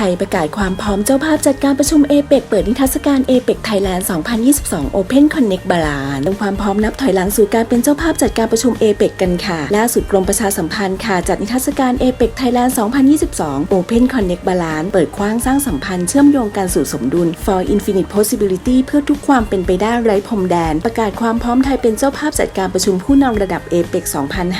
ไทยประกาศความพร้อมเจ้าภาพจัดการประชุมเอเปกเปิดนิทรรศการเอเปกไทยแลนด์ 2022 Open Connect บาลานลงความพร้อมนับถอยหลังสู่การเป็นเจ้าภาพจัดการประชุมเอเปกกันค่ะ ล่าสุดกรมประชาสัมพันธ์ค่ะ จัดนิทรรศการเอเปกไทยแลนด์ 2022 Open Connect บาลานเปิดกว้างสร้างสัมพันธ์เชื่อมโยงกันสู่สมดุล for infinite possibility เพื่อทุกความเป็นไปได้ไร้พรมแดน ประกาศความพร้อมไทยเป็นเจ้าภาพจัดการประชุมผู้นำระดับเอเปก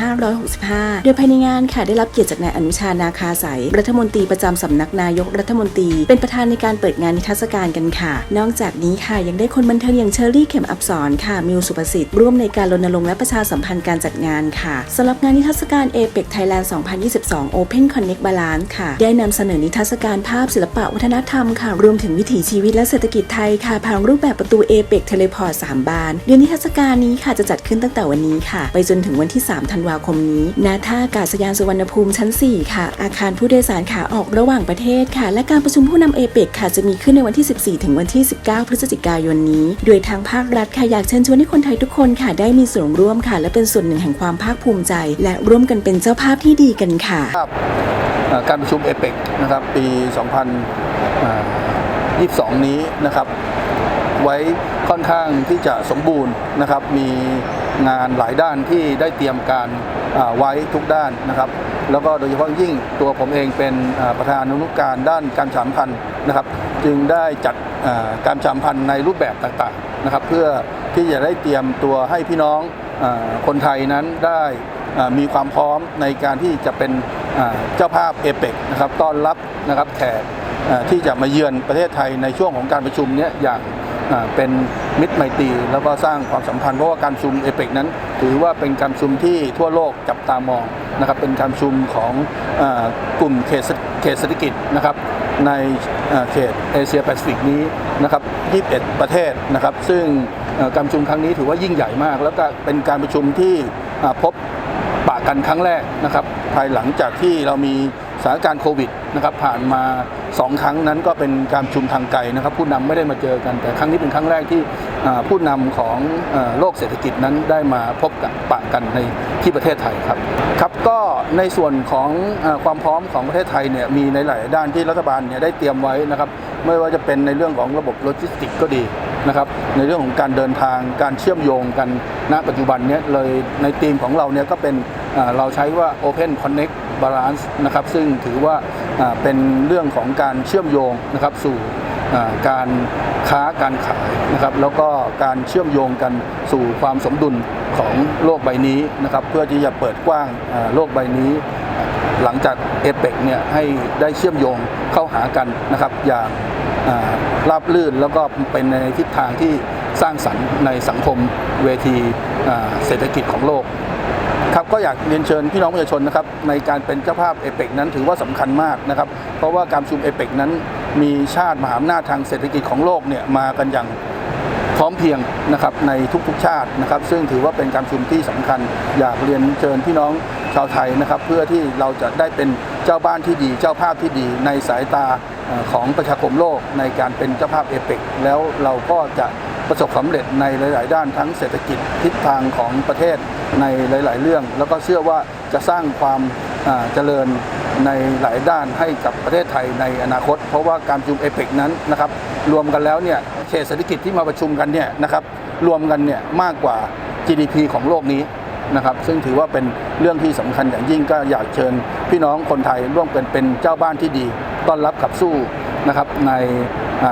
2565 โดยภายในงานค่ะได้รับเกียรติจากนายอนุชานาคาสายรัฐมนตรีประจำสำนักนายกรัฐมนตรี เป็นประธานในการเปิดงานนิทรรศการกันค่ะ นอกจากนี้ค่ะยังได้คนบันเทิงอย่างเชอรี่เข็มอับสรค่ะมิวสุประสิทธิ์ร่วมในการรณรงค์และประชาสัมพันธ์การจัดงานค่ะสำหรับงานนิทรรศการเอเปกไทยแลนด์2022 Open Connect Balance ค่ะ ได้นำเสนอนิทรรศการภาพศิลปะวัฒนธรรมค่ะ รวมถึงวิถีชีวิตและเศรษฐกิจไทยค่ะผ่านรูปแบบประตูเอเปกเทเลพอร์ต3บานเดือนนิทรรศการนี้ค่ะจะจัดขึ้นตั้งแต่วันนี้ค่ะ ไปจนถึงวันที่ 3 ธันวาคมนี้ณท่าอากาศยานสุวรรณภูมิชั้น 4 ค่ะ อาคารผู้โดยสารขาออกระหว่างประเทศค่ะ และการประชุมผู้นำเอเปกค่ะ จะมีขึ้นในวันที่ 14 ถึงวันที่ 19 พฤศจิกายนนี้ โดยทางภาครัฐค่ะ อยากเชิญชวนให้คนไทยทุกคนค่ะ ได้มีส่วนร่วมค่ะ และเป็นส่วนหนึ่งแห่งความภาคภูมิใจ และร่วมกันเป็นเจ้าภาพที่ดีกันค่ะ การประชุมเอเปกนะครับ ปี 2022 นี้นะครับ ไว้ค่อนข้างที่จะสมบูรณ์นะครับ มีงานหลายด้านที่ได้เตรียมการาไว้ทุกด้านนะครับ แล้วก็โดยเฉพาะยิ่งตัวผมเองเป็นประธานอนุการด้านการสามพันธ์นะครับ จึงได้จัดการสามพันธ์ในรูปแบบต่างๆนะครับ เพื่อที่จะได้เตรียมตัวให้พี่น้องอคนไทยนั้นได้มีความพร้อมในการที่จะเป็นเจ้าภาพเอเปกนะครับต้อนรับนะครับแขกที่จะมาเยือนประเทศไทยในช่วงของการประชุมนี้อย่างเป็นมิตรไมตรีแล้วก็สร้างความสัมพันธ์เพราะว่าการประชุมเอเปกนั้น ถือว่าเป็นการชุมที่ทั่วโลกจับตามองนะครับเป็นการชุมของอกลุ่มเขตเศรษเขตเศรษฐกิจนะครับในเขตเอเชียแปซิฟิกนี้นะครับ21 ประเทศนะครับ ซึ่งการประชุมครั้งนี้ถือว่ายิ่งใหญ่มาก แล้วก็เป็นการประชุมที่พบปะกันครั้งแรกนะครับ ภายหลังจากที่เรามี สถานการณ์โควิดนะครับผ่านมา 2 ครั้งนั้นก็เป็นการชุมทางไกลนะครับ ผู้นำไม่ได้มาเจอกัน แต่ครั้งนี้เป็นครั้งแรกที่ผู้นำของอโลกเศรษฐกิจนั้นได้มาพบกับปะกันในที่ประเทศไทยครับครับก็ในส่วนของอความพร้อมของประเทศไทยเนี่ยมีในหลายด้านที่รัฐบาลเนี่ยได้เตรียมไว้นะครับไม่ว่าจะเป็นในเรื่องของระบบโลจิสติกก็ดี นะครับในเรื่องของการเดินทางการเชื่อมโยงกันณปัจจุบันเนี้เลยในทีมของเราเนี่ยก็เป็นเราใช้ว่า Open Connect Balance นะครับซึ่งถือว่าเป็นเรื่องของการเชื่อมโยงนะครับสู่การค้าการขายนะครับแล้วก็การเชื่อมโยงกันสู่ความสมดุลของโลกใบนี้นะครับเพื่อที่จะเปิดกว้างโลกใบนี้ หลังจากเอเปกเนี่ยให้ได้เชื่อมโยงเข้าหากันนะครับอย่าง ราบลื่นแล้วก็เป็นในทิศทางที่สร้างสรรค์ในสังคมเวทีเศรษฐกิจของโลกครับก็อยากเรียนเชิญพี่น้องประชาชนนะครับในการเป็นเจ้าภาพเอเปกนั้นถือว่าสำคัญมากนะครับเพราะว่าการชุมเอเปกนั้นมีชาติมหาอำนาจทางเศรษฐกิจของโลกเนี่ยมากันอย่างพร้อมเพรียงนะครับในทุกๆชาตินะครับ ซึ่งถือว่าเป็นการชุมที่สำคัญ อยากเรียนเชิญพี่น้องชาวไทยนะครับ เพื่อที่เราจะได้เป็น เจ้าบ้านที่ดี เจ้าภาพที่ดีในสายตาของประชาคมโลกในการเป็นเจ้าภาพเอเปกแล้วเราก็จะประสบความสำเร็จในหลาย ๆ ด้านทั้งเศรษฐกิจทิศทางของประเทศในหลาย ๆ เรื่อง แล้วก็เชื่อว่าจะสร้างความเจริญในหลายด้านให้กับประเทศไทยในอนาคต เพราะว่าการประชุมเอเปกนั้นนะครับรวมกันแล้วเนี่ยเขตเศรษฐกิจที่มาประชุมกันเนี่ยนะครับรวมกันเนี่ยมากกว่า GDP ของโลกนี้ นะครับซึ่งถือว่าเป็นเรื่องที่สำคัญอย่างยิ่งก็อยากเชิญ พี่น้องคนไทยร่วมกันเป็นเจ้าบ้านที่ดี ต้อนรับขับสู้นะครับใน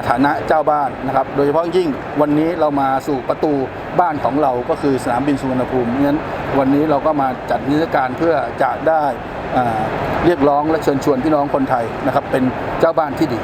ฐานะเจ้าบ้านนะครับ โดยเฉพาะยิ่งวันนี้เรามาสู่ประตูบ้านของเราก็คือสนามบินสุวรรณภูมิงั้นวันนี้เราก็มาจัดนิทรรศการเพื่อจะได้เรียกร้องและเชิญชวนพี่น้องคนไทยนะครับเป็นเจ้าบ้านที่ดี